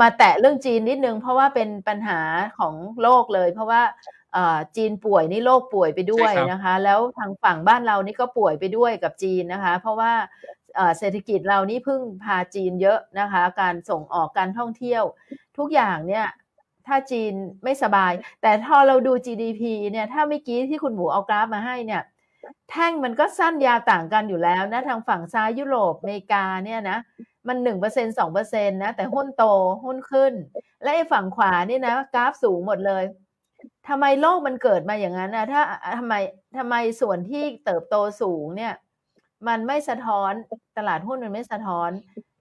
มาแตะเรื่องจีนนิดนึง เพราะว่าเป็นปัญหาของโลกเลย เพราะว่าเอ่อจีนป่วยนี่โลกป่วยไปด้ใช่วยครับนะคะ แล้วทางฝั่งบ้านเรานี่ก็ป่วยไปด้วยกับจีนนะคะ เพราะว่าเอ่อเศรษฐกิจเรานี่พึ่งพาจีนเยอะนะคะ การส่งออกการท่องเที่ยว ทุกอย่างเนี่ยถ้าจีนไม่สบาย แต่พอเราดู GDP เนี่ยถ้าเมื่อกี้ที่คุณหมูเอากราฟมาให้เนี่ยแท่งมันก็สั้นยาวต่างกันอยู่แล้วนะทางฝั่งซ้ายยุโรปอเมริกาเนี่ยนะ มัน1% 2%นะ แต่หุ้นโตหุ้นขึ้น และไอ้ฝั่งขวานี่นะกราฟสูงหมดเลยทำไมโลกมันเกิดมาอย่างนั้นนะถ้าทำไมทำไมส่วนที่เติบโตสูงเนี่ย มันไม่สะท้อนตลาดหุ้นมันไม่สะท้อน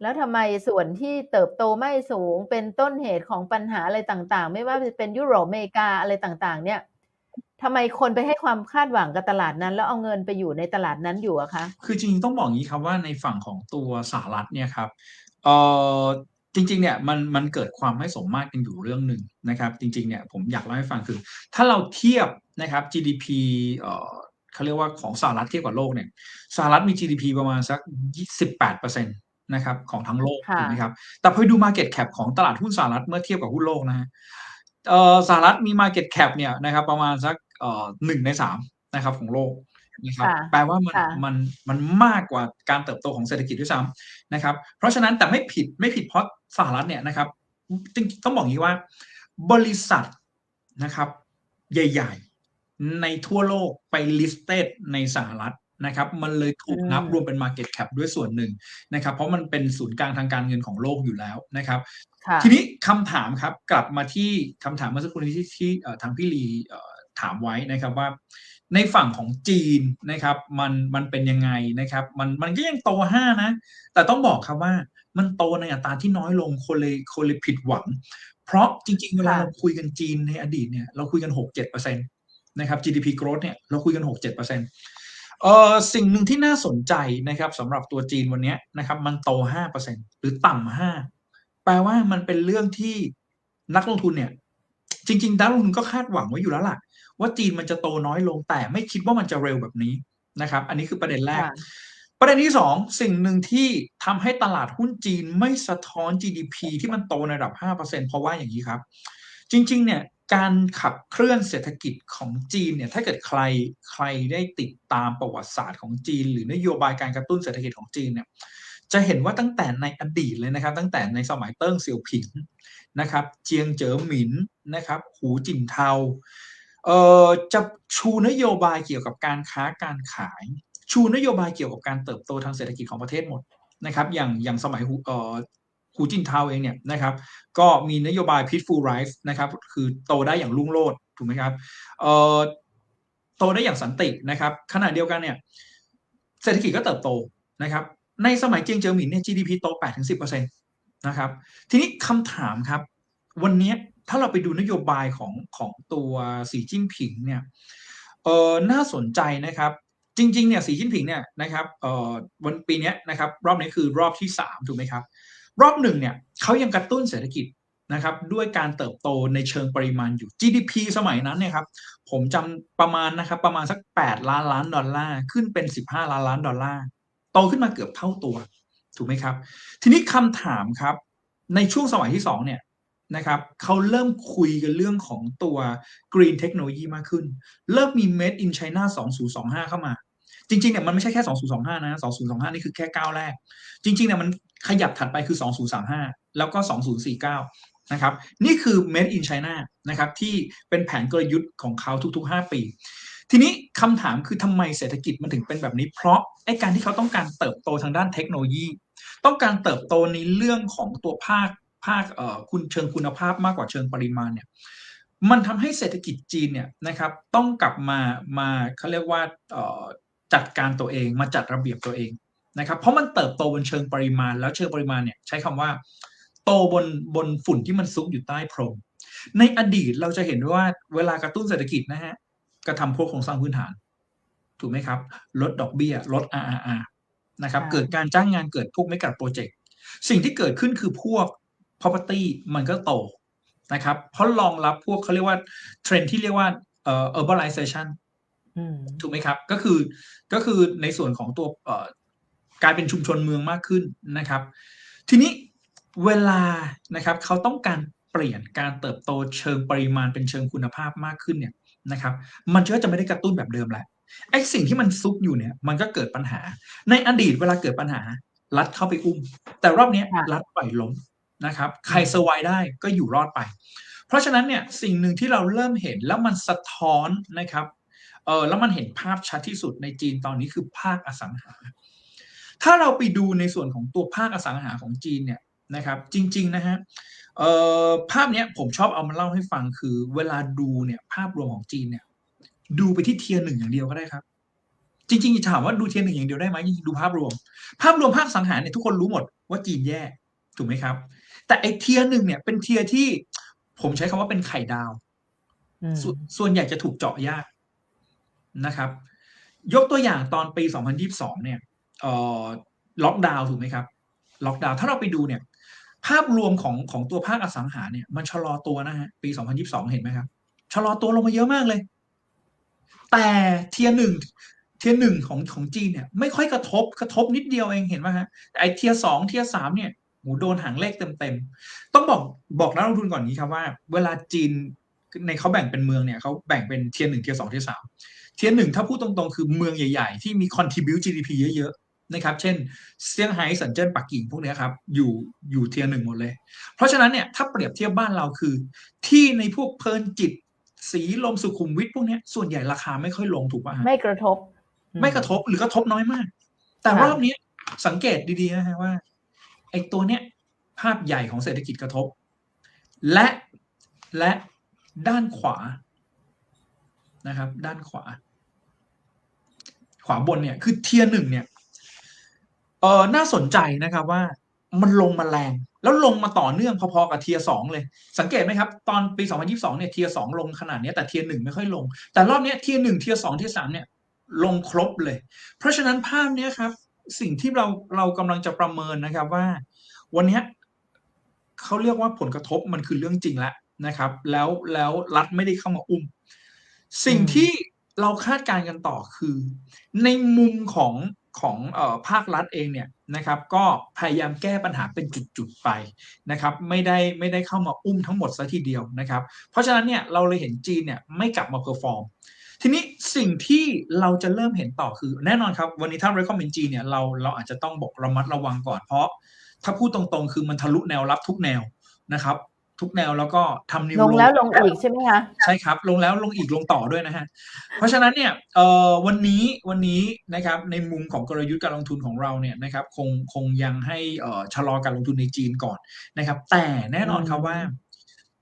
แล้วทำไมส่วนที่เติบโตไม่สูงเป็นต้นเหตุของปัญหาอะไรต่างๆ ไม่ว่าจะเป็นยุโรปอเมริกาอะไรต่างๆ เนี่ย ทำไมคนไปให้ความคาดหวังกับตลาดนั้น แล้วเอาเงินไปอยู่ในตลาดนั้นอยู่อะคะ คือจริงๆต้องบอกอย่างนี้ครับว่าในฝั่งของตัวสหรัฐเนี่ยครับเออจริงๆเนี่ยมันมันเกิดความไม่สมมาตรกันอยู่เรื่องหนึ่งนะครับ จริงๆเนี่ยผมอยากเล่าให้ฟังคือ ถ้าเราเทียบนะครับ GDP เอ่อเขาเรียกว่าของสหรัฐเทียบกับโลกเนี่ยสหรัฐมี GDP ประมาณสัก 18%นะครับของทั้งโลกค่ะถูกไหมครับแต่พอไปดู Market Cap ของตลาดหุ้นสหรัฐเมื่อเทียบกับหุ้นโลกนะฮะ เอ่อสหรัฐมี Market Cap เนี่ยนะครับ ประมาณสักเอ่อหนึ่งในสามนะครับของโลกนะครับค่ะแปลว่ามันค่ะมันมันมากกว่าการเติบโตของเศรษฐกิจด้วยซ้ำนะครับ เพราะฉะนั้นแต่ไม่ผิดไม่ผิดเพราะสหรัฐเนี่ยนะครับจริงๆต้องบอกอย่างนี้ว่า บริษัทนะครับ ใหญ่ ๆ ในทั่วโลกไป listed ในสหรัฐนะครับ มันเลยถูกนับอืมรวมเป็น market cap ด้วยส่วนหนึ่งนะครับ เพราะมันเป็นศูนย์กลางทางการเงินของโลกอยู่แล้วนะครับค่ะ ทีนี้คำถามครับกลับมาที่คำถามเมื่อสักครู่นี้ที่ที่เอ่อทางพี่ลีเอ่อถามไว้นะครับว่า ในฝั่งของจีนนะครับ มันมันเป็นยังไงนะครับ มันมันก็ยังโตห้านะ แต่ต้องบอกครับว่ามันโตในอัตราที่น้อยลงคนเลยคนเลยผิดหวัง เพราะจริง ๆ เวลาค่ะเราคุยกันจีนในอดีตเนี่ยเราคุยกันหกเจ็ดเปอร์เซ็นตนะครับ GDP growth เนี่ยเราคุยกันหกเจ็ดเปอร์เซ็นเอ่อสิ่งหนึ่งที่น่าสนใจนะครับสำหรับตัวจีนวันเนี้ยนะครับ มันโตห้าเปอร์เซ็นหรือต่ำห้า แปลว่ามันเป็นเรื่องที่นักลงทุนเนี่ย จริงๆนักลงทุนก็คาดหวังไว้อยู่แล้วล่ะ ว่าจีนมันจะโตน้อยลงแต่ไม่คิดว่ามันจะเร็วแบบนี้นะครับ อันนี้คือประเด็นแรกค่ะประเด็นที่สองสิ่งหนึ่งที่ทำให้ตลาดหุ้นจีนไม่สะท้อน GDP ที่มันโตในระดับ 5%เพราะว่าอย่างนี้ครับ จริง ๆ เนี่ยการขับเคลื่อนเศรษฐกิจของจีนเนี่ยถ้าเกิดใครใครได้ติดตามประวัติศาสตร์ของจีน หรือนโยบายการกระตุ้นเศรษฐกิจของจีนเนี่ย จะเห็นว่าตั้งแต่ในอดีตเลยนะครับ ตั้งแต่ในสมัยเติ้งเสี่ยวผิงนะครับ เจียงเจ๋อหมินนะครับ หูจินเทาเอ่อจะชูนโยบายเกี่ยวกับการค้าการขาย ชูนโยบายเกี่ยวกับการเติบโตทางเศรษฐกิจของประเทศหมดนะครับ อย่างอย่างสมัยหูเอ่อหูจินเทาเองเนี่ยนะครับ ก็มีนโยบาย peaceful rise นะครับคือโตได้อย่างรุ่งโรจน์ถูกไหมครับเอ่อโตได้อย่างสันตินะครับ ขณะเดียวกันเนี่ยเศรษฐกิจก็เติบโตนะครับ ในสมัยเจียงเจิ้อหมินเนี่ย GDP โต 8-10%นะครับ ทีนี้คำถามครับ วันนี้ถ้าเราไปดูนโยบายของของตัวสีจิ้นผิงเนี่ยเออน่าสนใจนะครับ จริง ๆ เนี่ยสีจิ้นผิงเนี่ยนะครับเออวันปีนี้นะครับ รอบนี้คือรอบที่สามถูกไหมครับ รอบหนึ่งเนี่ยเขายังกระตุ้นเศรษฐกิจนะครับด้วยการเติบโตในเชิงปริมาณอยู่ GDP สมัยนั้นเนี่ยครับผมจำประมาณนะครับประมาณสัก 8 ล้านล้านดอลลาร์ขึ้นเป็น 15 ล้านล้านดอลลาร์ โตขึ้นมาเกือบเท่าตัว ถูกไหมครับ ทีนี้คำถามครับ ในช่วงสมัยที่สองเนี่ยนะครับเขาเริ่มคุยกันเรื่องของตัว Green Technology มากขึ้น เริ่มมี Made in China 2025 เข้ามา จริงๆเนี่ยมันไม่ใช่แค่ 2025 นะ 2025 นี่คือแค่ก้าวแรก จริงๆเนี่ยมันขยับถัดไปคือ 2035 แล้วก็ 2049 นะครับ นี่คือ Made in China นะครับที่เป็นแผนกลยุทธ์ของเขาทุกๆ 5 ปี ทีนี้คำถามคือทำไมเศรษฐกิจมันถึงเป็นแบบนี้ เพราะไอ้การที่เขาต้องการเติบโตทางด้านเทคโนโลยี ต้องการเติบโตในเรื่องของตัวภาคภาคเอ่อคุณเชิงคุณภาพมากกว่าเชิงปริมาณเนี่ยมันทำให้เศรษฐกิจจีนเนี่ยนะครับต้องกลับมามาเขาเรียกว่าเอ่อจัดการตัวเองมาจัดระเบียบตัวเองนะครับเพราะมันเติบโตบนเชิงปริมาณ แล้วเชิงปริมาณเนี่ยใช้คำว่า โตบนบนฝุ่นที่มันซุกอยู่ใต้พรม ในอดีตเราจะเห็นว่าเวลากระตุ้นเศรษฐกิจนะฮะ กระทำพวกโครงสร้างพื้นฐาน ถูกไหมครับ ลดดอกเบี้ย ลด RRR นะครับค่ะเกิดการจ้างงานเกิดพวกไม่กัดโปรเจกต์สิ่งที่เกิดขึ้นคือพวก property มันก็โตนะครับ เพราะรองรับพวกเขาเรียกว่าเทรนที่เรียกว่าเอ่อ urbanization อืมถูกไหมครับ ก็คือก็คือในส่วนของตัวเอ่อกลายเป็นชุมชนเมืองมากขึ้นนะครับ ทีนี้เวลานะครับเขาต้องการเปลี่ยนการเติบโตเชิงปริมาณเป็นเชิงคุณภาพมากขึ้นเนี่ย นะครับ มันก็จะไม่ได้กระตุ้นแบบเดิมแล้วไอ้สิ่งที่มันซุกอยู่เนี่ย มันก็เกิดปัญหา ในอดีตเวลาเกิดปัญหา รัฐเข้าไปอุ้ม แต่รอบเนี้ยค่ะรัฐปล่อยล้มนะครับ ใครเซอร์ไวได้ก็อยู่รอดไป เพราะฉะนั้นเนี่ยสิ่งหนึ่งที่เราเริ่มเห็นแล้วมันสะท้อนนะครับเออแล้วมันเห็นภาพชัดที่สุดในจีนตอนนี้คือภาคอสังหา ถ้าเราไปดูในส่วนของตัวภาคอสังหาของจีนเนี่ยนะครับ จริง ๆ นะฮะ เอ่อภาพเนี้ยผมชอบเอามาเล่าให้ฟังคือ เวลาดูเนี่ยภาพรวมของจีนเนี่ย ดูไปที่เทียร์หนึ่งอย่างเดียวก็ได้ครับ จริงๆถามว่าดูเทียร์หนึ่งอย่างเดียวได้ไหมจริงๆดูภาพรวม ภาพรวมภาคสังหารเนี่ยทุกคนรู้หมดว่าจีนแย่ถูกไหมครับ แต่ไอเทียร์หนึ่งเนี่ยเป็นเทียร์ที่ผมใช้คำว่าเป็นไข่ดาวอืมส่วนส่วนใหญ่จะถูกเจาะยากนะครับ ยกตัวอย่างตอนปี 2022 เนี่ยเอ่อล็อกดาวน์ถูกไหมครับ ล็อกดาวน์ถ้าเราไปดูเนี่ย ภาพรวมของของตัวภาคอสังหาเนี่ยมันชะลอตัวนะฮะปี 2022 เห็นไหมครับชะลอตัวลงมาเยอะมากเลย แต่เทียร์หนึ่งเทียร์หนึ่งของของจีนเนี่ยไม่ค่อยกระทบกระทบนิดเดียวเองเห็นไหมฮะแต่ไอเทียร์สองเทียร์สามเนี่ยโหโดนหางเลขเต็มๆ ต้องบอกบอกนักลงทุนก่อนนี้ครับว่า เวลาจีนในเขาแบ่งเป็นเมืองเนี่ยเขาแบ่งเป็นเทียร์หนึ่งเทียร์สองเทียร์สามเทียร์หนึ่งถ้าพูดตรงๆ คือเมืองใหญ่ ๆ ที่มี contribu t GDP เยอะ นะครับ เช่นเซี่ยงไฮ้เซินเจิ้นปักกิ่งพวกเนี้ยครับอยู่อยู่เทียร์หนึ่งหมดเลย เพราะฉะนั้นเนี่ยถ้าเปรียบเทียบบ้านเราคือ ที่ในพวกเพลินจิต สีลมสุขุมวิทพวกเนี้ยส่วนใหญ่ราคาไม่ค่อยลงถูกป่ะฮะไม่กระทบอืไม่กระทบหรือกระทบน้อยมาก แต่ค่ะรอบนี้สังเกตดีๆนะฮะว่าไอ้ตัวเนี้ยภาพใหญ่ของเศรษฐกิจกระทบ และและด้านขวานะครับ ด้านขวา ขวาบนเนี่ยคือเทียร์หนึ่งเนี่ย เออน่าสนใจนะครับว่ามันลงมาแรง แล้วลงมาต่อเนื่องพอๆกับเทียสองเลย สังเกตไหมครับ ตอนปี 2022 เนี่ยเทียสองลงขนาดนี้แต่เทียหนึ่งไม่ค่อยลง แต่รอบนี้เทียหนึ่งเทียสองเทียสามเนี่ยลงครบเลย เพราะฉะนั้นภาพนี้ครับ สิ่งที่เราเรากำลังจะประเมินนะครับว่า วันนี้เขาเรียกว่าผลกระทบมันคือเรื่องจริงแล้วนะครับ แล้วแล้วรัฐไม่ได้เข้ามาอุ้ม สิ่งที่เราคาดการณ์กันต่อคือ ในมุมของ ของออภาครัฐเองเนี่ยนะครับก็พยายามแก้ปัญหาเป็นจุดๆไปนะครับไม่ได้ไม่ได้เข้ามาอุ้มทั้งหมดซะทีเดียวนะครับเพราะฉะนั้นเนี่ยเราเลยเห็นจีนเนี่ยไม่กลับมาเพอร์ฟอร์มทีนี้สิ่งที่เราจะเริ่มเห็นต่อคือแน่นอนครับ วันนี้ถ้า recommend G เนี่ยเราเราอาจจะต้องบอกระมัดระวังก่อนเพราะ ถ้าพูดตรงๆ คือมันทะลุแนวรับทุกแนวนะครับ ทุกแนวแล้วก็ทำนิวลงแล้วลงอีกใช่ไหมคะใช่ครับ ลงแล้วลงอีกลงต่อด้วยนะฮะเพราะฉะนั้นเนี่ยเอ่อวันนี้วันนี้นะครับในมุมของกลยุทธ์การลงทุนของเราเนี่ยนะครับคงคงยังให้เอ่อชะลอการลงทุนในจีนก่อนนะครับ แต่แน่นอนครับว่า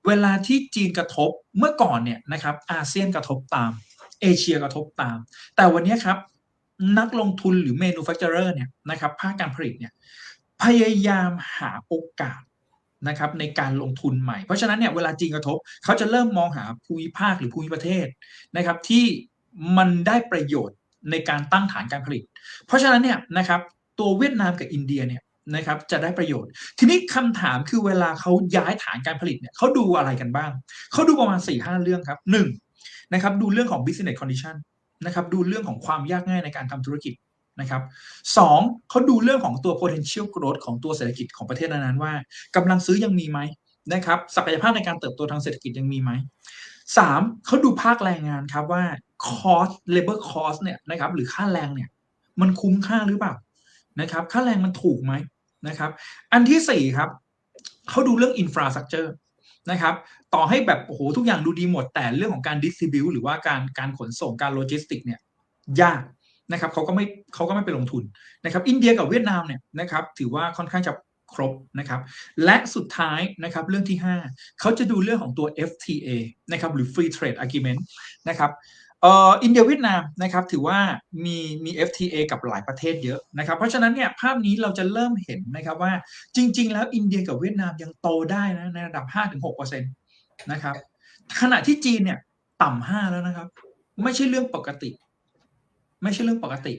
เวลาที่จีนกระทบเมื่อก่อนเนี่ยนะครับ อาเซียนกระทบตาม เอเชียกระทบตาม แต่วันนี้ครับนักลงทุนหรือ manufacturer เนี่ยนะครับภาคการผลิตเนี่ยพยายามหาโอกาส นะครับในการลงทุนใหม่ เพราะฉะนั้นเนี่ยเวลาจีนกระทบเขาจะเริ่มมองหาภูมิภาคหรือภูมิประเทศนะครับที่มันได้ประโยชน์ในการตั้งฐานการผลิต เพราะฉะนั้นเนี่ยนะครับตัวเวียดนามกับอินเดียเนี่ยนะครับจะได้ประโยชน์ ทีนี้คำถามคือเวลาเขาย้ายฐานการผลิตเนี่ยเขาดูอะไรกันบ้าง เขาดูประมาณ4ี่ห้าเรื่องครับหนึ่งนะครับดูเรื่องของ business condition นะครับดูเรื่องของความยากง่ายในการทำธุรกิจ นะครับสองเขาดูเรื่องของตัว potential growth ของตัวเศรษฐกิจของประเทศนั้นๆว่ากำลังซื้อยังมีไหมนะครับศักยภาพในการเติบโตทางเศรษฐกิจยังมีไหมสามเขาดูภาคแรงงานครับว่า cost labor cost เนี่ยนะครับหรือค่าแรงเนี่ยมันคุ้มค่าหรือเปล่านะครับค่าแรงมันถูกไหมนะครับอันที่สี่ครับเขาดูเรื่อง infrastructure นะครับต่อให้แบบโอ้โหทุกอย่างดูดีหมดแต่เรื่องของการ distribute หรือว่าการการขนส่งการโลจิสติกเนี่ยยาก นะครับเขาก็ไม่เขาก็ไม่ไปลงทุนนะครับ อินเดียกับเวียดนามเนี่ยนะครับ ถือว่าค่อนข้างจะครบนะครับ และสุดท้ายนะครับเรื่องที่ 5 เขาจะดูเรื่องของตัว FTA นะครับหรือ Free Trade Agreement นะครับเอ่ออินเดียเวียดนามนะครับถือว่ามีมี FTA กับหลายประเทศเยอะนะครับ เพราะฉะนั้นเนี่ยภาพนี้เราจะเริ่มเห็นนะครับว่าจริง ๆ แล้วอินเดียกับเวียดนามยังโตได้นะในระดับ 5-6%นะครับขณะที่จีนเนี่ยต่ำห้าแล้วนะครับ ไม่ใช่เรื่องปกติ ไม่ใช่เรื่องปกติ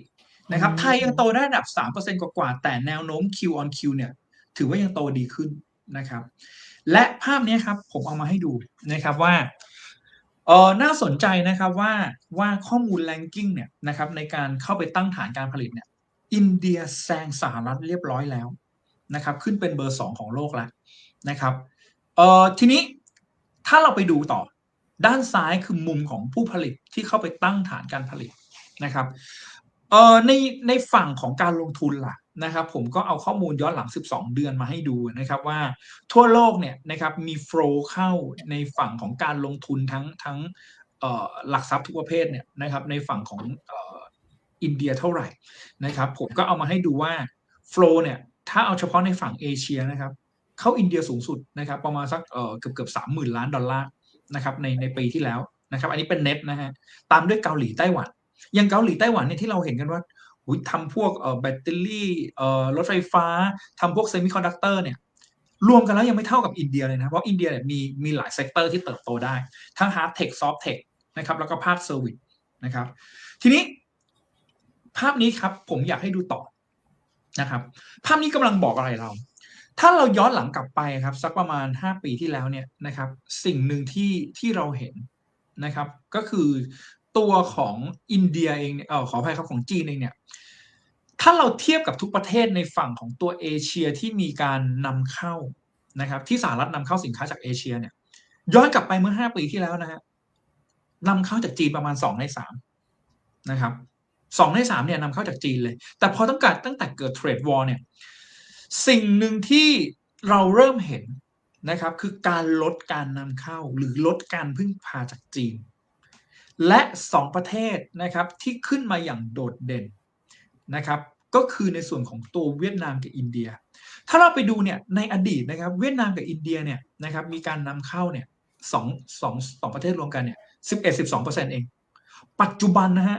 นะครับอืมไทยยังโตได้ระดับ 3%กว่าๆแต่แนวโน้ม Q on Q เนี่ย ถือว่ายังโตดีขึ้นนะครับ และภาพนี้ครับผมเอามาให้ดูนะครับว่าเออน่าสนใจนะครับว่าว่าข้อมูล ranking เนี่ยนะครับในการเข้าไปตั้งฐานการผลิตเนี่ยอินเดียแซงสหรัฐเรียบร้อยแล้วนะครับขึ้นเป็นเบอร์สองของโลกแล้วนะครับเอ่อทีนี้ถ้าเราไปดูต่อด้านซ้ายคือมุมของผู้ผลิตที่เข้าไปตั้งฐานการผลิต นะครับเอ่อในในฝั่งของการลงทุนล่ะนะครับ ผมก็เอาข้อมูลย้อนหลัง 12 เดือนมาให้ดูนะครับว่าทั่วโลกเนี่ยนะครับมีโฟลเข้าในฝั่งของการลงทุนทั้งทั้งหลักทรัพย์ทุกประเภทเนี่ยนะครับในฝั่งของอินเดียเท่าไหร่นะครับผมก็เอามาให้ดูว่าโฟลเนี่ยถ้าเอาเฉพาะในฝั่งเอเชียนะครับเข้าอินเดียสูงสุดนะครับประมาณสักเอ่อเกือบเกือบสามหมื่นล้านดอลลาร์นะครับในในปีที่แล้วนะครับอันนี้เป็นเน็ตนะฮะตามด้วยเกาหลีไต้หวัน อย่างเกาหลีไต้หวันเนี่ยที่เราเห็นกันว่าทำพวกแบตเตอรี่รถไฟฟ้าทำพวกเซมิคอนดักเตอร์เนี่ยรวมกันแล้วยังไม่เท่ากับอินเดียเลยนะ เพราะอินเดียเนี่ยมีมีหลายเซกเตอร์ที่เติบโตได้ ทั้งฮาร์ดเทคซอฟท์เทคนะครับแล้วก็ภาคเซอร์วิสนะครับ ทีนี้ภาพนี้ครับผมอยากให้ดูต่อนะครับ ภาพนี้กำลังบอกอะไรเรา ถ้าเราย้อนหลังกลับไปครับ สักประมาณ 5 ปีที่แล้วเนี่ยนะครับ สิ่งหนึ่งที่ที่เราเห็นนะครับ ก็คือ ตัวของอินเดียเองเนี่ยเออขออภัยครับของจีนเองเนี่ยถ้าเราเทียบกับทุกประเทศในฝั่งของตัวเอเชียที่มีการนำเข้านะครับ ที่สหรัฐนำเข้าสินค้าจากเอเชียเนี่ย ย้อนกลับไปเมื่อ5ปีที่แล้วนะฮะนำเข้าจากจีนประมาณ2ใน3นะครับสองในสามเนี่ยนำเข้าจากจีนเลย แต่พอตั้งแต่ตั้งแต่เกิดเทรดวอร์เนี่ยสิ่งหนึ่งที่เราเริ่มเห็นนะครับ คือการลดการนำเข้าหรือลดการพึ่งพาจากจีน และสองประเทศนะครับที่ขึ้นมาอย่างโดดเด่นนะครับก็คือในส่วนของตัวเวียดนามกับอินเดีย ถ้าเราไปดูเนี่ยในอดีตนะครับเวียดนามกับอินเดียเนี่ยนะครับมีการนำเข้าเนี่ยสองสองสองประเทศรวมกันเนี่ยสิบเอ็ดสิบสองเปอร์เซ็นต์เอง ปัจจุบันนะฮะ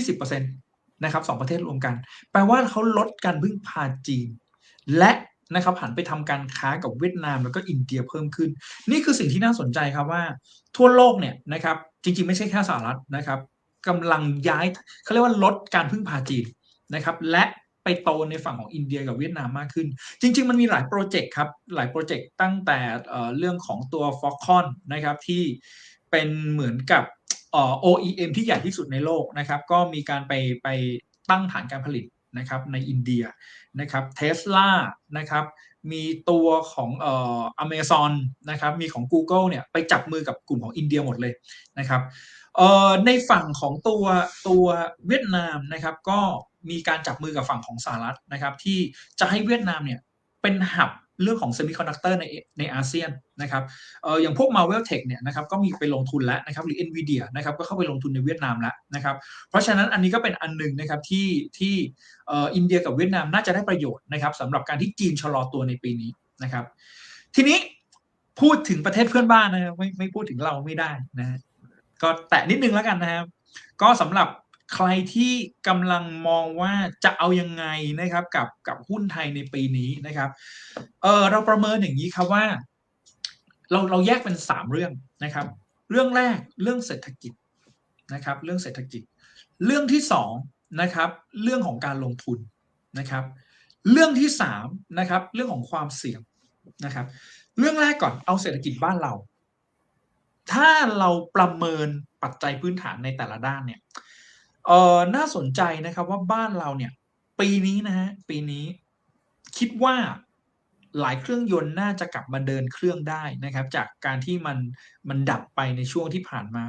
20%นะครับสองประเทศรวมกัน แปลว่าเขาลดการพึ่งพาจีน และ นะครับหันไปทำการค้ากับเวียดนามแล้วก็อินเดียเพิ่มขึ้น นี่คือสิ่งที่น่าสนใจครับว่าทั่วโลกเนี่ยนะครับจริงๆ ไม่ใช่แค่สหรัฐนะครับกำลังย้ายเขาเรียกว่าลดการพึ่งพาจีนนะครับและไปโตในฝั่งของอินเดียกับเวียดนามมากขึ้น จริง ๆ มันมีหลายโปรเจกต์ครับหลายโปรเจกต์ตั้งแต่เรื่องของตัว f o x c o n นะครับที่เป็นเหมือนกับ OEM ที่ใหญ่ที่สุดในโลกนะครับก็มีการไปไปตั้งฐานการผลิต นะครับในอินเดียนะครับเทสลานะครับมีตัวของเอ่ออเมซอนนะครับมีของ Google เนี่ยไปจับมือกับกลุ่มของอินเดียหมดเลยนะครับเอ่อในฝั่งของตัวตัวเวียดนามนะครับก็มีการจับมือกับฝั่งของสหรัฐนะครับที่จะให้เวียดนามเนี่ยเป็นหับ เรื่องของเซมิคอนดักเตอร์ในในอาเซียนนะครับเอออย่างพวก Marvel Tech เนี่ยนะครับก็มีไปลงทุนแล้วนะครับหรือ Nvidia นะครับก็เข้าไปลงทุนในเวียดนามแล้วนะครับเพราะฉะนั้นอันนี้ก็เป็นอันหนึ่งนะครับที่ที่เอออินเดียกับเวียดนามน่าจะได้ประโยชน์นะครับสำหรับการที่จีนชะลอตัวในปีนี้นะครับ ทีนี้พูดถึงประเทศเพื่อนบ้านนะครับไม่ไม่พูดถึงเราไม่ได้นะก็แตะนิดนึงแล้วกันนะครับ ก็สำหรับ ใครที่กำลังมองว่าจะเอายังไงนะครับกับกับหุ้นไทยในปีนี้นะครับเออเราประเมินอย่างนี้ครับว่า เราเราแยกเป็นสามเรื่องนะครับ เรื่องแรกเรื่องเศรษฐกิจนะครับ เรื่องเศรษฐกิจ เรื่องที่สองนะครับ เรื่องของการลงทุนนะครับ เรื่องที่สามนะครับ เรื่องของความเสี่ยงนะครับ เรื่องแรกก่อนเอาเศรษฐกิจบ้านเรา ถ้าเราประเมินปัจจัยพื้นฐานในแต่ละด้านเนี่ย เออน่าสนใจนะครับว่าบ้านเราเนี่ย ปีนี้นะฮะปีนี้คิดว่าหลายเครื่องยนต์น่าจะกลับมาเดินเครื่องได้นะครับ จากการที่มันมันดับไปในช่วงที่ผ่านมา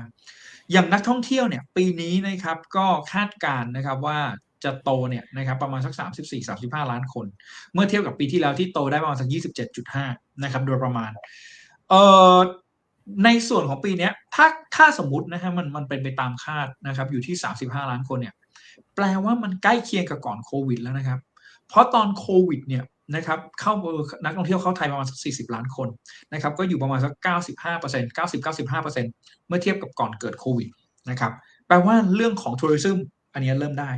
อย่างนักท่องเที่ยวเนี่ย ปีนี้นะครับก็คาดการณ์นะครับว่าจะโตเนี่ยนะครับประมาณสัก 34-35 ล้านคน เมื่อเทียบกับปีที่แล้วที่โตได้ประมาณสัก 27.5 นะครับ โดยประมาณ เอ่อ ในส่วนของปีนี้ถ้าถ้าสมมตินะฮะมันมันเป็นไปตามคาดนะครับอยู่ที่ 35 ล้านคนเนี่ยแปลว่ามันใกล้เคียงกับก่อนโควิดแล้วนะครับ เพราะตอนโควิดเนี่ยนะครับเข้านักท่องเที่ยวเข้าไทยประมาณสัก 40 ล้านคนนะครับก็อยู่ประมาณสัก 95% 90-95%เมื่อเทียบกับก่อนเกิดโควิดนะครับแปลว่าเรื่องของทัวริซึมอันนี้เริ่มได้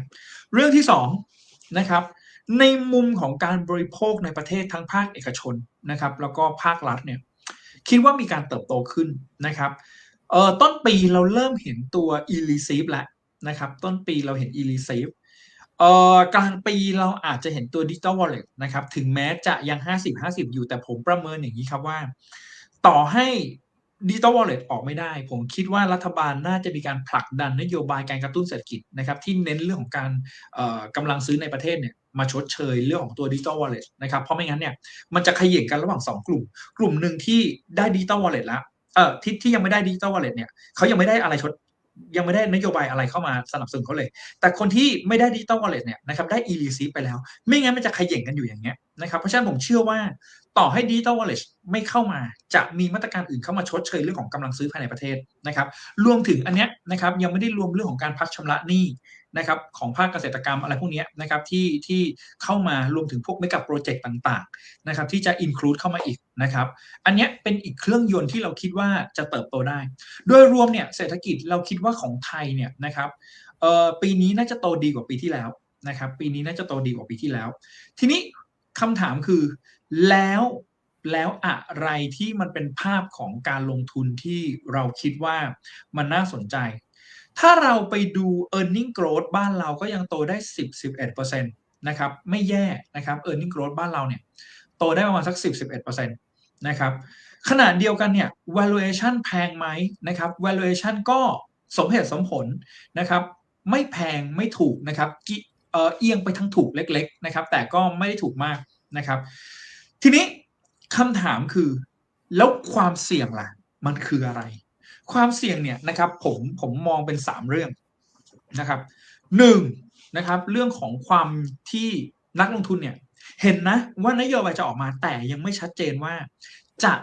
เรื่องที่2นะครับในมุมของการบริโภคในประเทศทั้งภาคเอกชนนะครับแล้วก็ภาครัฐเนี่ย คิดว่ามีการเติบโตขึ้นนะครับเออต้นปีเราเริ่มเห็นตัว e r e c e i v e แล้วนะครับ ต้นปีเราเห็น e r e c e i v e เอ่อกลางปีเราอาจจะเห็นตัว Digital Wallet นะครับ ถึงแม้จะยัง 50-50 อยู่แต่ผมประเมินอย่างนี้ครับว่า ต่อให้ Digital Wallet ออกไม่ได้ ผมคิดว่ารัฐบาลน่าจะมีการผลักดันนโยบายการกระตุ้นเศรษฐกิจนะครับ ที่เน้นเรื่องของการกำลังซื้อในประเทศเนี่ย มาชดเชยเรื่องของตัวดิจิ t a ลวอลเล็ตนะครับเพราะไม่งั้นเนี่ยมันจะขย่งกันระหว่าง 2 กลุ่ม กลุ่มหนึ่งที่ได้ดิจิ t a ลวอลเล็ตแล้วเออที่ที่ยังไม่ได้ดิจิ t a ลวอลเล็ตเนี่ยเขายังไม่ได้อะไรชดยังไม่ได้นโยบายอะไรเข้ามาสนับสนุนเขาเลย แต่คนที่ไม่ได้ดิจิ t a ลวอลเล็ตเนี่ยนะครับได้ e r e c e i p ไปแล้ว ไม่งั้นมันจะขย่งกันอยู่อย่างเงี้ยนะครับเพราะฉะนั้นผมเชื่อว่าต่อให้ดิจิ t a ลวอลเล็ตไม่เข้ามา จะมีมาตรการอื่นเข้ามาชดเชยเรื่องของกำลังซื้อภายในประเทศนะครับรวมถึงอันเนี้ยนะครับยังไม่ได้รวมเรื่องของการพักชำระหนี้ นะครับของภาคเกษตรกรรมอะไรพวกนี้นะครับที่ที่เข้ามารวมถึงพวกเมกะโปรเจกต์ต่างๆนะครับที่จะอินคลูดเข้ามาอีกนะครับอันนี้เป็นอีกเครื่องยนต์ที่เราคิดว่าจะเติบโตได้ โดยรวมเนี่ยเศรษฐกิจเราคิดว่าของไทยเนี่ยนะครับปีนี้น่าจะโตดีกว่าปีที่แล้วนะครับปีนี้น่าจะโตดีกว่าปีที่แล้ว ทีนี้คำถามคือแล้วแล้วอะไรที่มันเป็นภาพของการลงทุนที่เราคิดว่ามันน่าสนใจ ถ้าเราไปดู e a r n i n g growth บ้านเราก็ยังโตได้ 10-11%นะครับไม่แย่นะครับ e a r n i n g growth บ้านเราเนี่ยโตได้ประมาณสัก 10-11%นะครับขณะเดียวกันเนี่ย valuation แพงไหมนะครับ valuation ก็สมเหตุสมผลนะครับไม่แพงไม่ถูกนะครับเออเอียงไปทั้งถูกเล็กๆนะครับแต่ก็ไม่ได้ถูกมากนะครับ ทีนี้คำถามคือ แล้วความเสี่ยงล่ะ มันคืออะไร ความเสี่ยงเนี่ยนะครับผมผมมองเป็นสามเรื่องนะครับหนึ่งนะครับเรื่องของความที่นักลงทุนเนี่ยเห็นนะว่านโยบายจะออกมาแต่ยังไม่ชัดเจนว่า จะ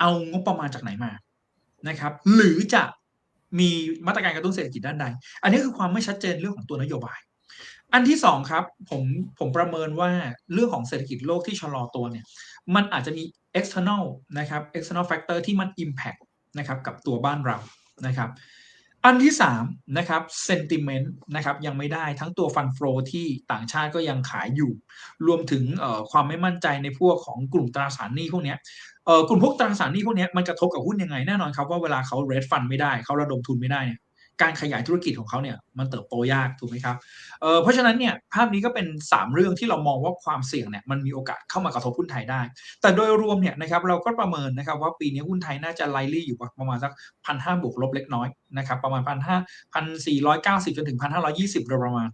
เอางบประมาณจากไหนมานะครับ หรือจะมีมาตรการกระตุ้นเศรษฐกิจด้านใด อันนี้คือความไม่ชัดเจนเรื่องของตัวนโยบาย อันที่สองครับผมผมประเมินว่าเรื่องของเศรษฐกิจโลกที่ชะลอตัวเนี่ยมันอาจจะมี external นะครับ external factor ที่มัน impact นะครับกับตัวบ้านเรานะครับ อันที่3นะครับเซนติเมนต์นะครับยังไม่ได้ทั้งตัว fund flow ที่ต่างชาติก็ยังขายอยู่ รวมถึงความไม่มั่นใจในพวกของกลุ่มตราสารหนี้พวกนี้กลุ่มพวกตราสารหนี้พวกนี้มันกระทบกับหุ้นยังไงแน่นอนครับว่าเวลาเขาเรดฟันไม่ได้เขาระดมทุนไม่ได้เนี่ย การขยายธุรกิจของเขาเนี่ยมันเติบโตยากถูกไหมครับเเพราะฉะนั้นเนี่ยภาพนี้ก็เป็น 3 เรื่องที่เรามองว่าความเสี่ยงเนี่ยมันมีโอกาสเข้ามากระทบหุ้นไทยได้ แต่โดยรวมเนี่ยนะครับเราก็ประเมินนะครับว่าปีนี้หุ้นไทยน่าจะไลลี่อยู่ประมาณสักพันห้าบวกลบเล็กน้อยนะครับประมาณพันห้าพันสี่ร้อยเก้าสิบจนถึงพันห้าร้อยี่สิบโดยประมาณ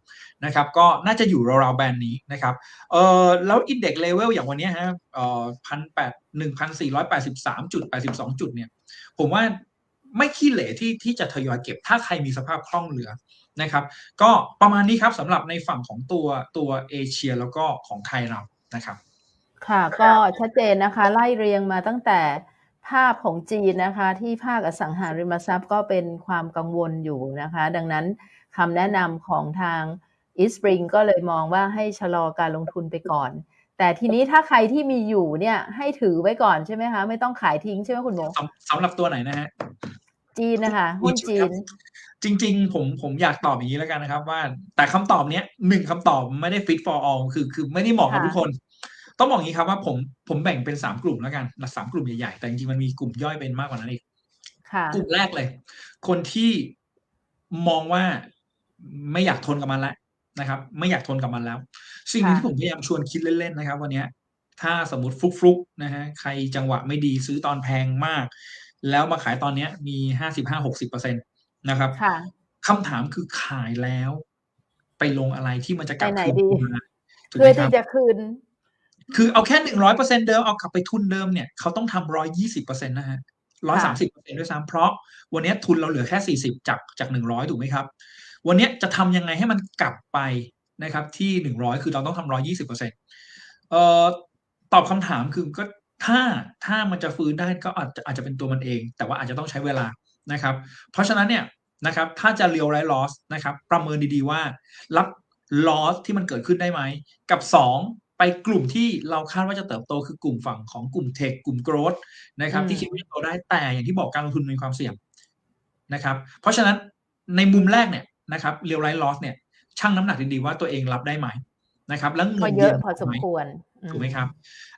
นะครับก็น่าจะอยู่ราวๆแบรนด์นี้นะครับเออแล้วอินเด็กซ์เลเวลอย่างวันนี้ฮะเออพันแปดหนึ่งพันสี่ร้อยแปดสิบสามจุดแปดสิบสองจุดเนี่ยผมว่า ไม่ขี้เหร่ที่ที่จะทยอยเก็บถ้าใครมีสภาพคล่องเหลือนะครับ ก็ประมาณนี้ครับสำหรับในฝั่งของตัวตัวเอเชียแล้วก็ของไทยเรานะครับ ค่ะก็ชัดเจนนะคะ ไล่เรียงมาตั้งแต่ภาพของจีนนะคะ ที่ภาคอสังหาริมทรัพย์ก็เป็นความกังวลอยู่นะคะ ดังนั้นคำแนะนำของทาง e s p r i n g ก็เลยมองว่าให้ชะลอการลงทุนไปก่อน แต่ทีนี้ถ้าใครที่มีอยู่เนี่ยให้ถือไว้ก่อนใช่ไหมคะ ไม่ต้องขายทิ้งใช่ไหมคุณโมสำสำหรับตัวไหนนะฮะ จีนนะคะหุ้นจีน จริง ๆ ผมผมอยากตอบอย่างนี้แล้วกันนะครับ ว่าแต่คำตอบเนี้ยหนึ่งคำตอบไม่ได้ fit for all คือคือไม่ได้เหมาะกับค่ะทุกคน ต้องบอกอย่างนี้ครับว่าผมผมแบ่งเป็นสามกลุ่มแล้วกันสามกลุ่มใหญ่ๆ แต่จริงๆมันมีกลุ่มย่อยเป็นมากกว่านั้นอีกค่ะกลุ่มแรกเลย คนที่มองว่าไม่อยากทนกับมันแล้วนะครับ ไม่อยากทนกับมันแล้ว สิ่งหนึงค่ะที่ผมพยายามชวนคิดเล่นๆนะครับ วันเนี้ยถ้าสมมติฟลุกๆนะฮะใครจังหวะไม่ดีซื้อตอนแพงมาก แล้วมาขายตอนเนี้ย มีห้าสิบห้าหกสิบเปอร์เซ็นตนะครับค่ะคำถามคือขายแล้ว ไปลงอะไรที่มันจะกลับไปไหนคืนดีมาถูกเพื่ไหอมคที่รับจะคืน คือเอาแค่หนึ่งร้อยเปอร์เซ็นเดิมเอากลับไปทุนเดิมเนี่ยเขาต้องทำร้อยยี่สิบเปอร์เซ็นต์นะฮะร้อยสามสิบเปอร์เซ็นต์ด้วยซ้ำเพราะวันเนี้ยทุนเราเหลือแค่สี่สิบจากจากหนึ่งร้อยถูกไหมครับ วันเนี้ยจะทำยังไงให้มันกลับไปนะครับ ที่หนึ่งร้อยคือเราต้องทำร้อยยี่สิบเปอร์เซ็นต์เอ่อตอบคำถามคือก็ ถ้าถ้ามันจะฟื้นได้ก็อาจจะอาจจะเป็นตัวมันเอง แต่ว่าอาจจะต้องใช้เวลานะครับ เพราะฉะนั้นเนี่ยนะครับถ้าจะเรียวไรลอสนะครับประเมินดีๆว่า รับลอสที่มันเกิดขึ้นได้ไหม กับ 2 ไปกลุ่มที่เราคาดว่าจะเติบโตคือกลุ่มฝั่งของกลุ่มเทคกลุ่มโกรดนะครับอืมที่คิดว่าจะโตได้แต่อย่างที่บอกการลงทุนมีความเสี่ยงนะครับ เพราะฉะนั้นในมุมแรกเนี่ยนะครับเรียวไรลอสเนี่ยชั่งน้ำหนักดีๆว่าตัวเองรับได้ไหมนะครับ แล้วก็เงินเยเดือะอนพอสมไหมควรอื ถูกไหมครับ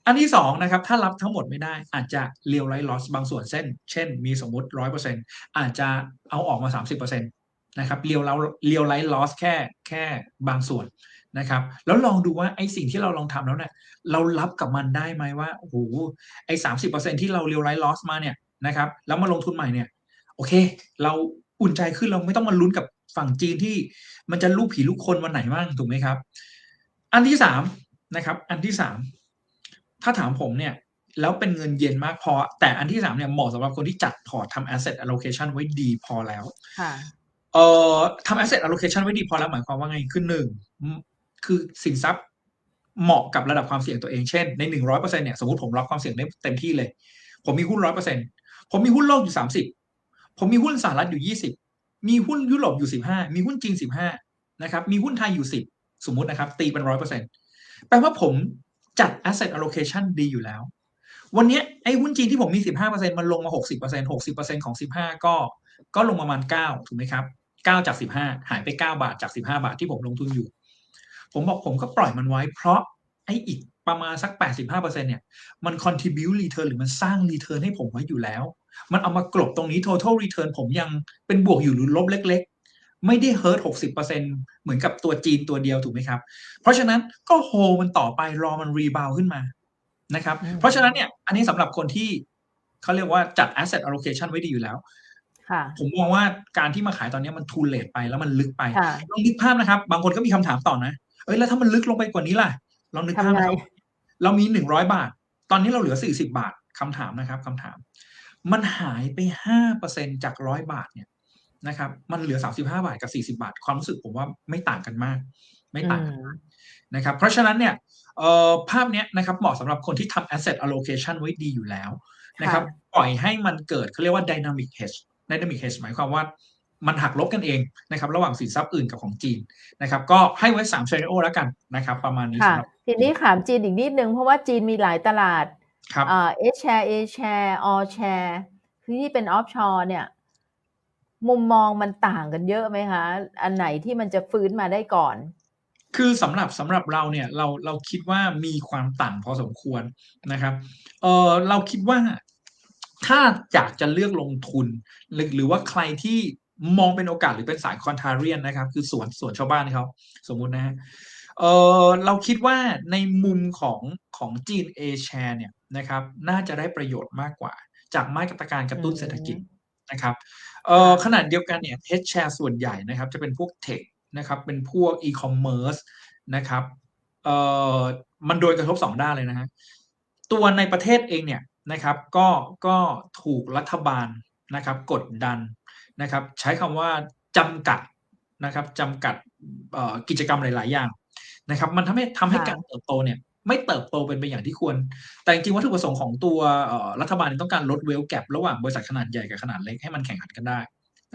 อันที่สองนะครับ ถ้ารับทั้งหมดไม่ได้ อาจจะเรียวไรลอสบางส่วนเช่นเช่น มีสมมติร้อยเปอร์เซ็นอาจจะเอาออกมาสามสิบเปอร์เซ็นตนะครับเรียวเราเรียวไรลอสแค่แค่บางส่วนนะครับ แล้วลองดูว่าไอ้สิ่งที่เราลองทำแล้วเนี่ยเรารับกับมันได้ไหมว่าโอ้โหไอ้สามสิบเปอร์เซ็นที่เราเรียวไรลอสมาเนี่ยนะครับ แล้วมาลงทุนใหม่เนี่ย โอเค เราอุ่นใจขึ้นเราไม่ต้องมาลุ้นกับฝั่งจีนที่มันจะลูกผีลูกคนวันไหนบ้างถูกไหมครับ อันที่สาม นะครับ อันที่สามถ้าถามผมเนี่ยแล้วเป็นเงินเย็นมากพอ แต่อันที่สามเนี่ยเหมาะสำหรับคนที่จัดพอร์ตทำ asset allocation ไว้ดีพอแล้วค่ะเอ่อทำ asset allocation ไว้ดีพอแล้วหมายความว่าไงคือหนึ่งอืมคือสินทรัพย์เหมาะกับระดับความเสี่ยงตัวเองเช่นในหนึ่งร้อยเปอร์เซ็นเนี่ยสมมติผมรับความเสี่ยงได้เต็มที่เลย ผมมีหุ้นร้อยเปอร์เซ็นผมมีหุ้นโลกอยู่สามสิบผมมีหุ้นสหรัฐอยู่ยี่สิบมีหุ้นยุโรปอยู่สิบห้ามีหุ้นจีนสิบห้านะครับมีหุ้นไทยอยู่สิบสมมุตินะครับ ตีเป็นร้อยเปอร์เซ็น แปลว่าผมจัด asset allocation ดีอยู่แล้ว วันนี้ไอ้หุ้นจีนที่ผมมี 15%มันลงมา 60% 60%ของ 15 ก็ ก็ลงประมาณ 9 ถูกไหมครับ 9 จาก 15 หายไป 9 บาทจาก 15 บาทที่ผมลงทุนอยู่ ผมบอกผมก็ปล่อยมันไว้ เพราะไอ้อีกประมาณสัก 85%เนี่ย มัน contribute return หรือมันสร้าง return ให้ผมไว้อยู่แล้ว มันเอามากลบตรงนี้ total return ผมยังเป็นบวกอยู่หรือลบเล็ก ไม่ได้ hurt 60%เหมือนกับตัวจีนตัวเดียวถูกไหมครับ เพราะฉะนั้นก็โฮมันต่อไปรอมันรีบาวขึ้นมานะครับอืมเพราะฉะนั้นเนี่ยอันนี้สำหรับคนที่เขาเรียกว่าจัด asset allocation ไว้ดีอยู่แล้วค่ะผมมองว่าการที่มาขายตอนนี้มันทูเลทไปแล้วมันลึกไปค่ะลองนึกภาพนะครับ บางคนก็มีคำถามต่อนะเอ้ยแล้วถ้ามันลึกลงไปกว่านี้ล่ะลองนึกภาพทำไงนะครับเรามีหนึ่งร้อยบาท ตอนนี้เราเหลือสี่สิบาทคำถามนะครับคำถาม มันหายไปห้าเปอร์เซ็นจากร้อยบาทเนี่ย นะครับ มันเหลือสามสิบห้าบาทกับสี่สิบาท ความรู้สึกผมว่าไม่ต่างกันมาก ไม่ต่างกันมากนะครับ เพราะฉะนั้นเนี่ยเอ่อภาพเนี้ยนะครับเหมาะสำหรับคนที่ทำ asset allocation ไว้ดีอยู่แล้วนะครับ ปล่อยให้มันเกิดเขาเรียกว่า dynamic hedge dynamic hedge หมายความว่ามันหักลบกันเองนะครับ ระหว่างสินทรัพย์อื่นกับของจีนนะครับ ก็ให้ไว้3 scenario แล้วกันนะครับ ประมาณนี้ค่ะสำหรับทีนี้ถามจีนอีกนิดนึง เพราะว่าจีนมีหลายตลาดครับเอ่อ S share A share all share คือที่เป็น offshore เนี่ย มุมมองมันต่างกันเยอะไหมคะ อันไหนที่มันจะฟื้นมาได้ก่อน คือสำหรับสำหรับเราเนี่ยเราเราคิดว่ามีความต่างพอสมควรนะครับเออเราคิดว่าถ้าอยากจะเลือกลงทุน หรือหรือว่าใครที่มองเป็นโอกาสหรือเป็นสายคอนทาเรียนนะครับ คือสวนสวนชาวบ้านเขาสมมุตินะฮะเออเราคิดว่าในมุมของของจีนเอแชร์เนี่ยนะครับ น่าจะได้ประโยชน์มากกว่า จากมาตรการกระตุ้นเศรษฐกิจนะครับเออ ขนาดเดียวกันเนี่ยเฮดแชร์ส่วนใหญ่นะครับ จะเป็นพวกเทคนะครับ เป็นพวกอีคอมเมิร์ซนะครับเอ่อมันโดยกระทบสองด้านเลยนะฮะตัวในประเทศเองเนี่ยนะครับก็ก็ถูกรัฐบาลนะครับกดดันนะครับ ใช้คำว่าจำกัดนะครับจำกัดกิจกรรมหลาย ๆ อย่างนะครับ มันทำให้ทำให้การเติบโตเนี่ย ไม่เติบโตเป็นไปอย่างที่ควร แต่จริงๆวัตถุประสงค์ของตัวเอ่อรัฐบาลเนี่ยต้องการลดเวลแก p ระหว่างบริษัทขนาดใหญ่กับขนาดเล็กให้มันแข่งขันกันได้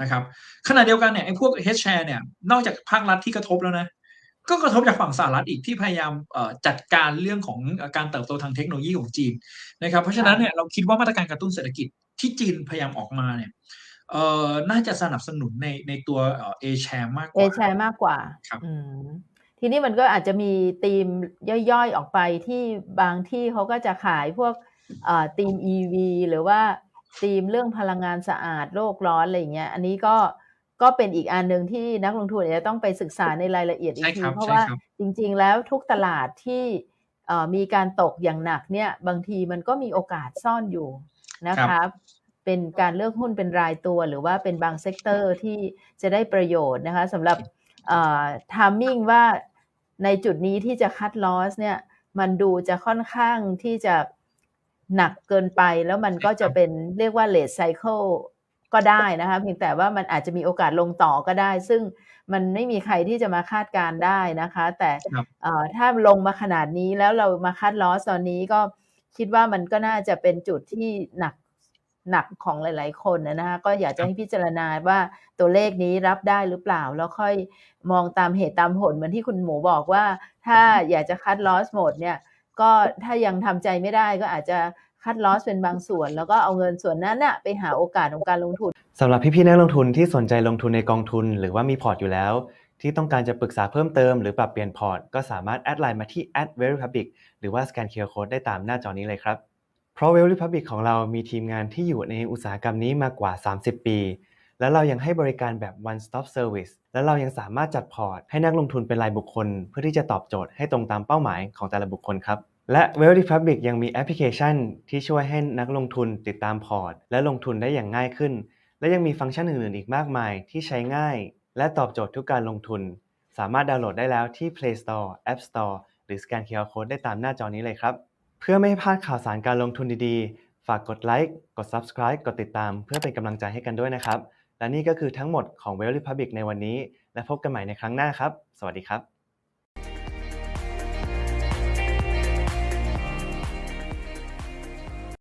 นะครับขณะเดียวกันเนี่ยไอ้พวก H share เนี่ยนอกจากภาครัฐที่กระทบแล้วนะก็กระทบจากฝั่งสหรัฐอีกที่พยายามเอ่อจัดการเรื่องของการเติบโตทางเทคโนโลยีของจีนนะครับเพราะฉะนั้นเนี่ยเราคิดว่ามาตรการกระตุ้นเศรษฐกิจที่จีนพยายามออกมาเนี่ยเอ่อน่าจะสนับสนุนในในตัวเอ่อ A share มากกเอว่าแชร์มากกว่าครับอืม ทีนี้มันก็อาจจะมีธีมย่อยๆออกไปที่บางที่เขาก็จะขายพวกเอ่อธีม EV หรือว่าธีมเรื่องพลังงานสะอาดโลกร้อนอะไรอย่างเงี้ยอันนี้ก็ก็เป็นอีกอันหนึ่งที่นักลงทุนอาจจะต้องไปศึกษาในรายละเอียดอีกใช่ทีครับเพราะใช่ว่าครับจริง ๆ แล้วทุกตลาดที่เอ่อมีการตกอย่างหนักเนี่ยบางทีมันก็มีโอกาสซ่อนอยู่นะครัคะบเป็นการเลือกหุ้นเป็นรายตัวหรือว่าเป็นบางเซกเตอร์ที่จะได้ประโยชน์นะคะสำหรับทามมิ่งว่า ในจุดนี้ที่จะคัดลอสเนี่ยมันดูจะค่อนข้างที่จะหนักเกินไปแล้วมันก็จะเป็นเรียกว่าเลทไซเคิลก็ได้นะคะเพียงแต่ว่ามันอาจจะมีโอกาสลงต่อก็ได้ ซึ่งมันไม่มีใครที่จะมาคาดการณ์ได้นะคะ แต่ครับเอ่อถ้าลงมาขนาดนี้แล้วเรามาคัดลอสตอนนี้ก็คิดว่ามันก็น่าจะเป็นจุดที่หนัก หนักของหลาย ๆ คนนะนะคะก็อยากจะให้พิจารณาว่าตัวเลขนี้รับได้หรือเปล่า แล้วค่อยมองตามเหตุตามผลเหมือนที่คุณหมูบอกว่า ถ้าอยากจะคัดลอสหมดเนี่ยก็ถ้ายังทำใจไม่ได้ก็อาจจะคัดลอสเป็นบางส่วน แล้วก็เอาเงินส่วนนั้นน่ะไปหาโอกาสของการลงทุนสำหรับพี่ ๆ นักลงทุนที่สนใจลงทุนในกองทุน หรือว่ามีพอร์ตอยู่แล้ว ที่ต้องการจะปรึกษาเพิ่มเติมหรือปรับเปลี่ยนพอร์ตก็สามารถแอดไลน์มาที่ @verypublic หรือว่าสแกน QR Code ได้ตามหน้าจอนี้เลยครับ เพราะ Very Republic ของเรามีทีมงานที่อยู่ในอุตสาหกรรมนี้มากว่า 30 ปี และเรายังให้บริการแบบ one stop service และเรายังสามารถจัดพอร์ตให้นักลงทุนเป็นรายบุคคล เพื่อที่จะตอบโจทย์ให้ตรงตามเป้าหมายของแต่ละบุคคลครับและ Very Republic ยังมีแอปพลิเคชัน ที่ช่วยให้นักลงทุนติดตามพอร์ต และลงทุนได้อย่างง่ายขึ้น และยังมีฟังก์ชันอื่นๆ อีกมากมายที่ใช้ง่าย และตอบโจทย์ทุกการลงทุน สามารถดาวน์โหลดได้แล้วที่ Play Store App Store หรือสแกน QR Code ได้ตามหน้าจอนี้เลยครับ เพื่อไม่ให้พลาดข่าวสารการลงทุนดีๆ ฝากกดไลค์กด Subscribe กดติดตาม เพื่อเป็นกำลังใจให้กันด้วยนะครับ และนี่ก็คือทั้งหมดของ Well Republic ในวันนี้ และพบกันใหม่ในครั้งหน้าครับ สวัสดีครับ